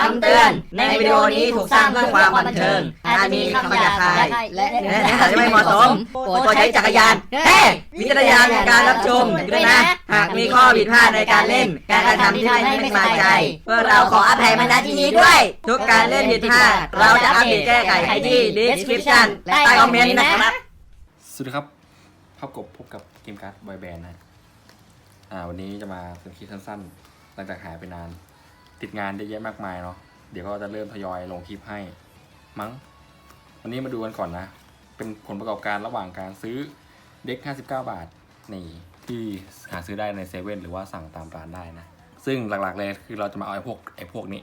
คำเตือน ในวิดีโอนี้ถูกสร้างเพื่อความบันเทิง อาจมีคำหยาบคายและเนื้อหาที่ไม่เหมาะสมโปรดใช้จักรยานเฮ้วิจารณญาณในการรับชมด้วยนะ หากมีข้อผิดพลาดในการเล่น การกระทำที่ไม่ไม่สบายใจพวกเราขออภัยมาณที่นี้ด้วย ทุกการเล่นผิดพลาดเราจะอัปเดตแก้ไขให้ที่ description และใต้คอมเมนต์นะครับสวัสดีครับภาพกบพบกับเกมการ์ดบอยแบนด์นะอ่าวันนี้จะมาเป็นคลิปสั้นๆหลังจากหายไปนาน ติดงานเยอะแยะมากมายเนาะเดี๋ยวก็จะเริ่มทยอยลงคลิปให้ มั้ง วันนี้มาดูกันก่อนนะ เป็นผลประกอบการระหว่างการซื้อเด็ก 59 บาทนี่ที่หาซื้อได้ในเซเว่นหรือว่าสั่งตามร้านได้นะ ซึ่งหลักๆเลยคือเราจะมาเอาไอ้พวกไอ้พวกนี้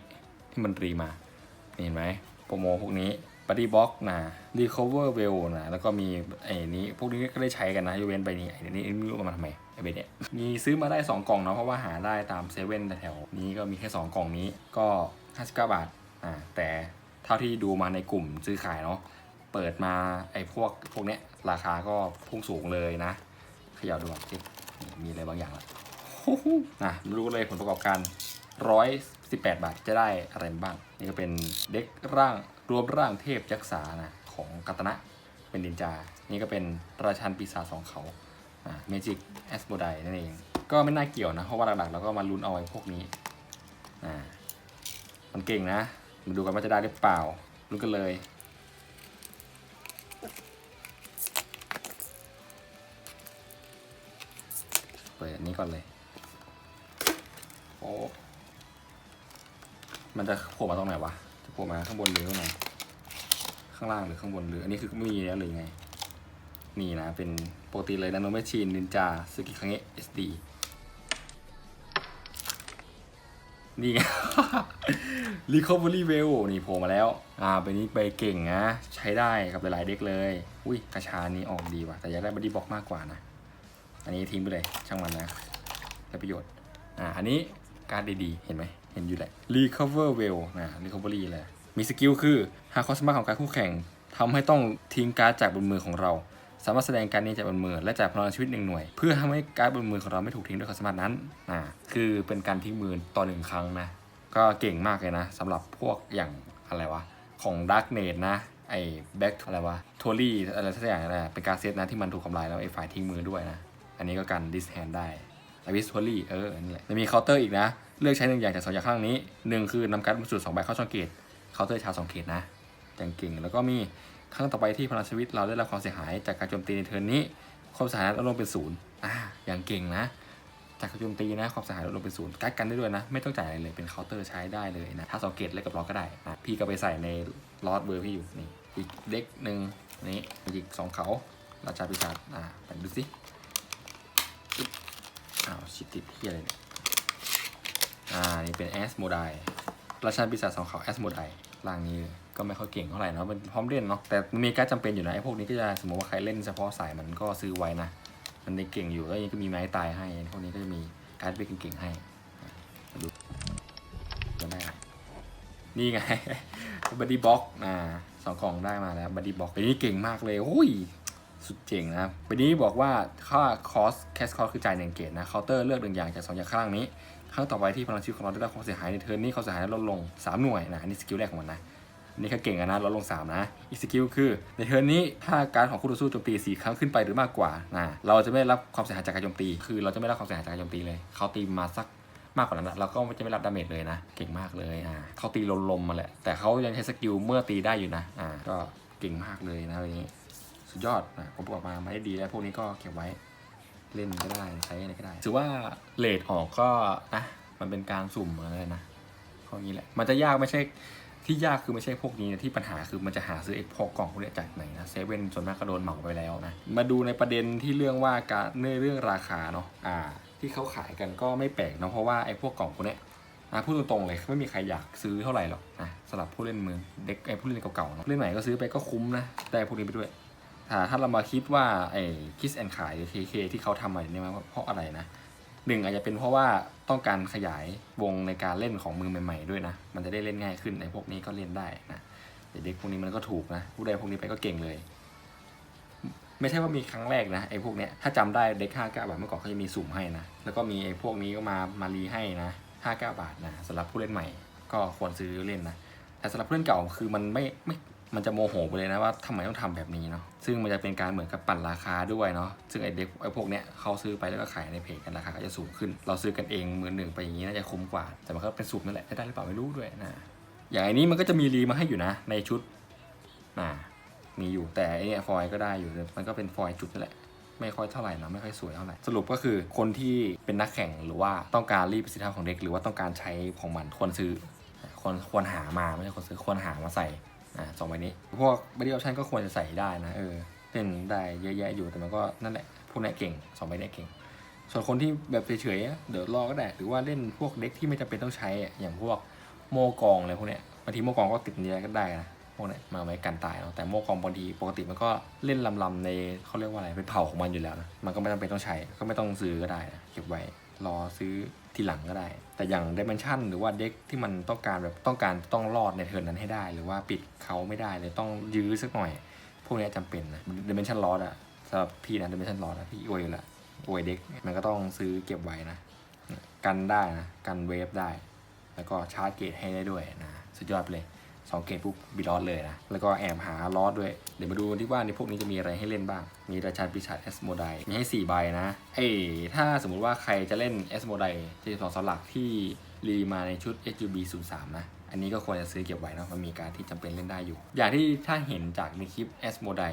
ที่มันรีมาเห็นไหมโปรโมพวกนี้ Buddy Box นะ Recover Well นะแล้วก็มีไอ้นี้พวกนี้ก็ได้ใช้กันนะยกเวนไปนี่ไอ้นี่ไม่รู้เอามาทำไม เบเนี่ยมีซื้อมาได้ 2 กล่องเนาะเพราะว่าหาได้ตามเซเว่นแถวนี้ก็มีแค่ 2 กล่องนี้ก็ 59 บาทอ่าแต่เท่าที่ดูมาในกลุ่มซื้อขายเนาะเปิดมาไอ้พวกพวกเนี้ยราคาก็พุ่งสูงเลยนะขย่าดูก่อนสิมีอะไรบางอย่างละนะมาดูกันเลยผลประกอบการ 118 บาทจะได้อะไรบ้าง นี่ก็เป็นเด็กร่างรวมร่างเทพยักษานะของกัตนะเป็นดินจา นี่ก็เป็นราชันปีศาจสองเขา เมจิกแอสโมไดนั่นเอง ก็ไม่น่าเกี่ยวนะ เพราะว่าหลักๆเราก็มาลุ้นเอาไอ้พวกนี้อ่ามันเก่งนะ มาดูกันว่าจะได้หรือเปล่าลุ้นกันเลย เปิดอันนี้ก่อนเลย โอ้ มันจะโผล่มาตรงไหนวะ จะโผล่มาข้างบนหรือข้างไหนข้างล่างหรือข้างบนหรือ อันนี้คือไม่มีแล้วหรือไง นี่นะ เป็นปกติเลยนาโนแมชชีนนินจาสกิคังเอะ SD นี่ไง Recovery Well นี่โผล่มาแล้ว อ่าเป็นนี้ไปเก่งนะ ใช้ได้กับหลายๆเด็กเลย อุ้ยกระชานี้ออกดีว่ะ แต่อยากได้บอดี้บ็อกมากกว่านะ อันนี้ทิ้งไปเลย ช่างมันนะใช้ประโยชน์ อ่า อันนี้การดดีๆ เห็นไหม เห็นอยู่แหละ recover well นะ recovery เลย มีสกิลคือหากความสามารถของการคู่แข่งทำให้ต้องทิ้งการ์ดจากบนมือของเรา สามารถแสดงการดนี้จากบนมือและจากพลังชีวิตหนึ่งหน่วย เพื่อทำให้การ์ดบนมือของเราไม่ถูกทิ้งด้วยความสามารถนั้นอ่าคือเป็นการทิ้งมือต่อหนึ่งครั้งนะ ก็เก่งมากเลยนะสำหรับพวกอย่างอะไรวะของ Dark n a t นะไอ้ Back อะไรวะ t o r y อะไรสักอย่างนะเป็นการเซตนะที่มันถูกทำลายแล้วไอ้ฝ่ายทิ้งมือด้วยนะ อันนี้ก็กัน dis hand ได้ i v i s t o r y เออนั่แหละจะมีเคาน์เตอร์อีกนะ เลือกใช้หนึ่งอย่างจากสองอย่างข้างนี้หนึ่งคือนำการ์ดบรรจุสองใบเข้าช่องเกตเคาน์เตอร์ชาสองเกตนะอย่างเก่งแล้วก็มี ครั้งต่อไปที่พลังชีวิตเราได้รับความเสียหายจากการโจมตีในเทิร์นนี้ความเสียหายลดลงเป็นศูนย์อ่าอย่างเก่งนะ จากการโจมตีนะความเสียหายลดลงเป็นศูนย์กัดกันได้ด้วยนะ ไม่ต้องจ่ายอะไรเลยเป็นเคาน์เตอร์ใช้ได้เลยนะถ้าสองเกตเล่นกับล็อกก็ได้อะพี่ก็ไปใส่ในลอตเบอร์พี่อยู่นี่อีกเด็กหนึ่งนี่อีกสองเขาราชาปีศาจอ่าไปดูสิอ้าวชิดติดที่อะไรเนี่ยอ่านี่เป็นแอสโมไดราชาปีศาจสองเขาแอสโมไดร่างนี้ ก็ไม่ค่อยเก่งเท่าไหร่เนาะมันพร้อมเล่นเนาะแต่มีการดจำเป็นอยู่นะไอ้พวกนี้ก็จะสมมติว่าใครเล่นเฉพาะสายมันก็ซื้อไว้นะมันได้เก่งอยู่แล้วยังก็มีไม้ตายให้พวกนี้ก็จะมีการดไปเก่งๆให้ดูจะได้ไรนี่ไงบัดดี้บ็อกอ่าสองกล่องได้มาแล้วบัดดี้บ็อกอันนี้เก่งมากเลยโอ้ยสุดเจ๋งนะวันนี้บอกว่าค่าคอสแคสคอสคือจ่ายหนึ่งเกตนะเคาน์เตอร์เลือกหนึ่งอย่างจากสองอย่างข้างนี้ครั้งต่อไปที่พลังชีวิตของเราได้รับความเสียหายในเทิร์นนี้ควาเสียหายลดลง 3 หน่วยนะอันนี้สกิลแรกของมันนะ นี่แค่เก่งอะนะลดลง 3 นะอีกสกิลคือ ในเทิร์นนี้ถ้าการของคู่ต่อสู้โจมตี 4 ครั้งขึ้นไปหรือมากกว่านะเราจะไม่รับความเสียหายจากการโจมตี คือเราจะไม่รับความเสียหายจากการโจมตีเลยเขาตีมาสักมากกว่านั้นเราก็จะไม่รับดาเมจเลยนะ เก่งมากเลยอ่าเขาตีลมๆมมาแหละแต่เขายังใช้สกิลเมื่อตีได้อยู่นะอ่าก็เก่งมากเลยนะวันนี้สุดยอดนะผมบอกมามาได้ดีแล้วพวกนี้ก็เก็บไว้เล่นก็ได้ใช้อะไรก็ได้ถือว่าเลทออกก็นะมันเป็นการสุ่มอะไรนะข้อนี้แหละมันจะยากไม่ใช่ ที่ยากคือไม่ใช่พวกนี้นะที่ปัญหาคือมันจะหาซื้อไอ้พวกกล่องพวกเนี้ยจากไหนนะเซเว่นส่วนมากก็โดนเหมาไปแล้วนะมาดูในประเด็นที่เรื่องว่าการในเรื่องราคาเนาะอ่า ที่เขาขายกันก็ไม่แปลกเนาะเพราะว่าไอ้พวกกล่องพวกเนี้ยอะพูดตรงๆเลยไม่มีใครอยากซื้อเท่าไหร่หรอกนะสำหรับผู้เล่นมือเด็กไอ้ผู้เล่นเก่าๆเนาะเล่นใหม่ก็ซื้อไปก็คุ้มนะได้พวกนี้ไปด้วยถ้าถ้าเรามาคิดว่าไอ้คิสแอนขายเคเคที่เขาทำมาเนี่ยมันเพราะอะไรนะ หนึ่งอาจจะเป็นเพราะว่าต้องการขยายวงในการเล่นของมือใหม่ ๆ ด้วยนะ มันจะได้เล่นง่ายขึ้นไอ้พวกนี้ก็เล่นได้นะเด็กพวกนี้มันก็ถูกนะผู้ใดพวกนี้ไปก็เก่งเลย ไม่ใช่ว่ามีครั้งแรกนะไอ้พวกเนี้ยถ้าจำได้เด็กห้าเก้าบาทเมื่อก่อนเขาจะมีสุ่มให้นะแล้วก็มีไอ้พวกนี้ก็มามารีให้นะห้าเก้าบาทนะสำหรับผู้เล่นใหม่ ก็ควรซื้อเล่นนะแต่สำหรับเพื่อนเก่าคือมันไม่ไม่ มันจะโมโหไปเลยนะว่าทำไมต้องทำแบบนี้เนาะซึ่งมันจะเป็นการเหมือนกับปั่นราคาด้วยเนาะซึ่งไอเด็กไอพวกเนี้ยเขาซื้อไปแล้วก็ขายในเพจกันราคาก็จะสูงขึ้น เราซื้อกันเองมือหนึ่งไปอย่างนี้น่าจะคุ้มกว่า แต่มันก็เป็นสูตรนั่นแหละได้หรือเปล่าไม่รู้ด้วยนะอย่างอันนี้มันก็จะมีรีมาให้อยู่นะในชุดน่ะมีอยู่แต่ไอเนี่ยฟอยก็ได้อยู่มันก็เป็นฟอยจุดนั่นแหละไม่ค่อยเท่าไหร่นะไม่ค่อยสวยเท่าไหร่สรุปก็คือคนที่เป็นนักแข่งหรือว่าต้องการรีดประสิทธิภาพของเด็ก หรือว่าต้องการใช้ของมันควรซื้อควรควรหามาไม่ใช่ควรซื้อควรหามาใส่ อ่าสองใบนี้ พวกบ o ดี้ออปชันก็ควรจะใส่ได้นะเออเล่นได้เยอะแยะอยู่แต่มันก็นั่นแหละพวกนี้เก่งสองใบนี้เก่ง ส่วนคนที่แบบเฉยๆเดี๋ยวรอก็ได้หรือว่าเล่นพวกเด็กที่ไม่จำเป็นต้องใช้อย่างพวกโมกองอะไรพวกเนี้ยบางทีโมกองก็ติดเนี้ยก็ได้นะพวกเนี้ยมาไว้กันตายเนาะแต่โมกองบางทีปกติมันก็เล่นลำๆในเขาเรียกว่าอะไรเป็นเผ่าของมันอยู่แล้วนะมันก็ไม่จำเป็นต้องใช้ก็ไม่ต้องซื้อก็ได้นะเก็บไว้รอซื้อ ทีหลังก็ได้ แต่อย่างดิเมนชันหรือว่าเด็กที่มันต้องการแบบต้องการต้องรอดในเทิร์นนั้นให้ได้ หรือว่าปิดเขาไม่ได้เลยต้องยื้อสักหน่อย พวกนี้ยจำเป็นนะดิเมนชันลอดอะสำหรับพี่นะดิเมนชันลอดนะพี่อวยอยู่ละอวยเด็กมันก็ต้องซื้อเก็บไว้นะ กันได้นะ กันเวฟได้ แล้วก็ชาร์จเกตให้ได้ด้วยนะ สุดยอดไปเลย สองเกตปุ๊บบิลอดเลยนะ แล้วก็แอบหาลอดด้วย เดี๋ยวมาดูที่ว่าในพวกนี้จะมีอะไรให้เล่นบ้าง มีราชาปีศาจเอสโมไดมีให้ 4 ใบนะ เอ้ถ้าสมมุติว่าใครจะเล่นเอสโมไดที่สองสลักที่รีมาในชุด SUB 0 3นะ อันนี้ก็ควรจะซื้อเก็บไว้นะมันมีการที่จำเป็นเล่นได้อยู่ อย่างที่ถ้าเห็นจากในคลิปเอสโมได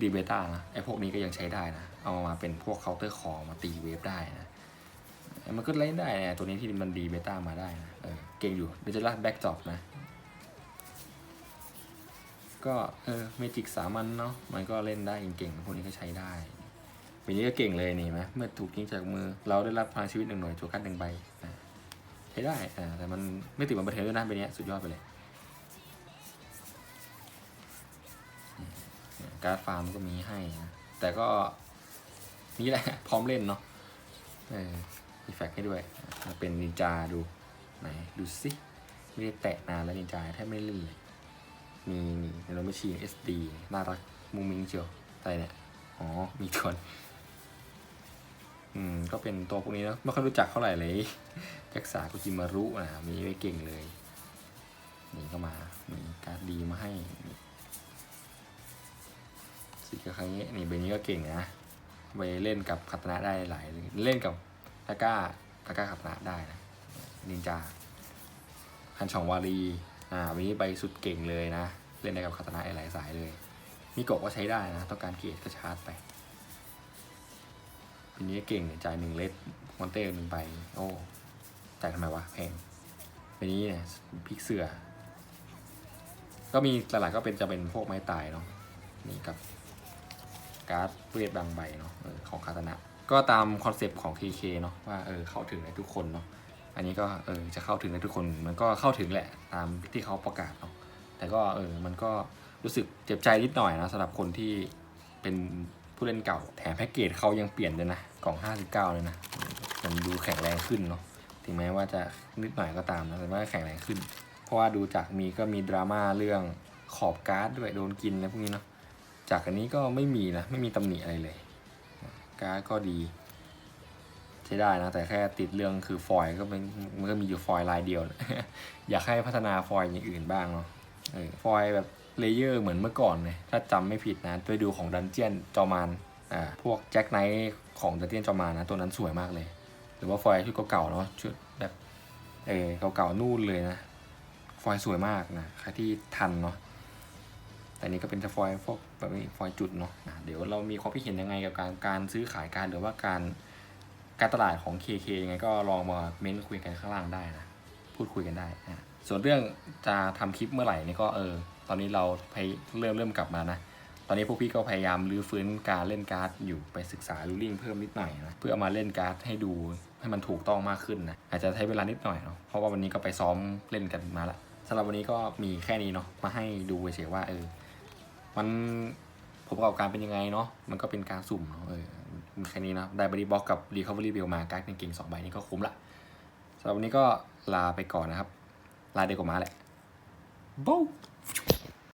ดีเบต้านะไอพวกนี้ก็ยังใช้ได้นะ เอามาเป็นพวกเคาน์เตอร์คอมาตีเวฟได้นะมันก็เล่นได้นะตัวนี้ที่มันดีเบต้ามาได้นะเออเก่งอยู่ดิจิทัลแบ็กจอบนะ ก็เออเมจิกสามัญเนาะมันก็เล่นได้เก่งๆพวกนี้ก็ใช้ได้ปีนี้ก็เก่งเลยนี่ไหมเมื่อถูกยิงจากมือ เราได้รับพลังชีวิตหนึ่งหน่วยโจกันหนึ่งใบใช้ได้แต่มันไม่ติดมันบันเทิงด้วยนะใบเนี้ยสุดยอดไปเลย การฟาร์มก็มีให้นะแต่ก็นี่แหละ พร้อมเล่นเนาะเออมีแฟกให้ด้วยมาเป็นนินจาดูไหนดูสิไม่ได้แตะนานแล้วนินจาแทบไม่เล่นเลย มีนี่ในรถมชีน SD น่ารักมุงมิงเชียวอะไรเนี่ย อ๋อ มีทวน อืม ก็เป็นตัวพวกนี้นะไม่ค่อยรู้จักเท่าไหร่เลยจักษากุจิมารุนะมีไว้เก่งเลย นี่ก็มา มีการดดีมาให้นี่สีกระครั้งนี้ นี่เบนนี้ก็เก่งนะไปเล่นกับคาตนะได้หลาย เล่นกับตาก้าตาก้าคาตนะได้นะนินจาฮันชองวารี อ่าวันนี้ไปสุดเก่งเลยนะ เล่นได้กับคาตานะหลายสายเลยมิโกะก็ใช้ได้นะ ต้องการเกียรก็ชาร์จไปวันนี้เก่งเนี่ยจ่ายหนึ่งเลสมอนเต้หนึ่งใบโอ้จ่ายทำไมวะแพงวันนี้เนี่ยพลิกเสือ ก็มีหลายๆก็เป็นจะเป็นพวกไม้ตายเนาะนี่กับการ์ดเวทบางใบเนาะของคาตานะ ก็ตามคอนเซปต์ของ KK เนาะว่าเออเข้าถึงได้ทุกคนเนาะ อันนี้ก็เออจะเข้าถึงได้ทุกคนมันก็เข้าถึงแหละตามที่เขาประกาศเนาะแต่ก็เออมันก็รู้สึกเจ็บใจนิดหน่อยนะสำหรับคนที่เป็นผู้เล่นเก่าแถมแพ็กเกจเขายังเปลี่ยนเลยนะกล่อง 59 เลยนะ มันดูแข็งแรงขึ้นเนาะถึงแม้ว่าจะนิดหน่อยก็ตามนะแต่ว่าแข็งแรงขึ้น เพราะว่าดูจากมีก็มีดราม่าเรื่องขอบการ์ดด้วยโดนกินอะไรพวกนี้เนาะจากอันนี้ก็ไม่มีนะไม่มีตำหนิอะไรเลย การ์ดก็ดี ใช้ได้นะ แต่แค่ติดเรื่องคือฟอยก็เป็นมันก็มีอยู่ฟอยลายเดียวนะอยากให้พัฒนาฟอยอย่างอื่นบ้างเนาะเออฟอยแบบเลเยอร์เหมือนเมื่อก่อนเลยถ้าจำไม่ผิดนะไปดูของดันเจียนจอมานอ่าพวกแจ็คไนท์ของดันเจียนจอมานนะ ตัวนั้นสวยมากเลย หรือว่าฟอยชุดเก่าๆเนาะชุดแบบเออเก่าๆนู่นเลยนะ ฟอยสวยมากนะใครที่ทันเนาะแต่นี่ก็เป็นจะฟอยพวกแบบนี้ฟอยจุดเนาะะเดี๋ยวเรามีความคิดเห็นยังไงกับการการซื้อขายการหรือว่าการ การตลาดของ KK ยังไงก็ลองมาเม้นคุยกันข้างล่างได้นะ พูดคุยกันได้นะส่วนเรื่องจะทำคลิปเมื่อไหร่นี่ก็เออ ตอนนี้เราพยเริ่มเริ่มกลับมานะ ตอนนี้พวกพี่ก็พยายามรื้อฟื้นการเล่นการ์ดอยู่ไปศึกษารูลิ่งเพิ่มนิดหน่อยนะ เพื่อเอามาเล่นการ์ดให้ดูให้มันถูกต้องมากขึ้นนะ อาจจะใช้เวลานิดหน่อยเนาะ เพราะว่าวันนี้ก็ไปซ้อมเล่นกันมาละสำหรับวันนี้ก็มีแค่นี้เนาะ มาให้ดูเฉยว่าเออ มันผลประกอบการเป็นยังไงเนาะ มันก็เป็นการสุ่มเนาะเออ มีแค่นี้เนาะได้บริบ็อกกับรีคอเวอรี่เบลมาการ์ดเก่งสองใบนี้ก็คุ้มละสำหรับวันนี้ก็ลาไปก่อนนะครับ ลาเด็กกว่ามาแหละ Bow.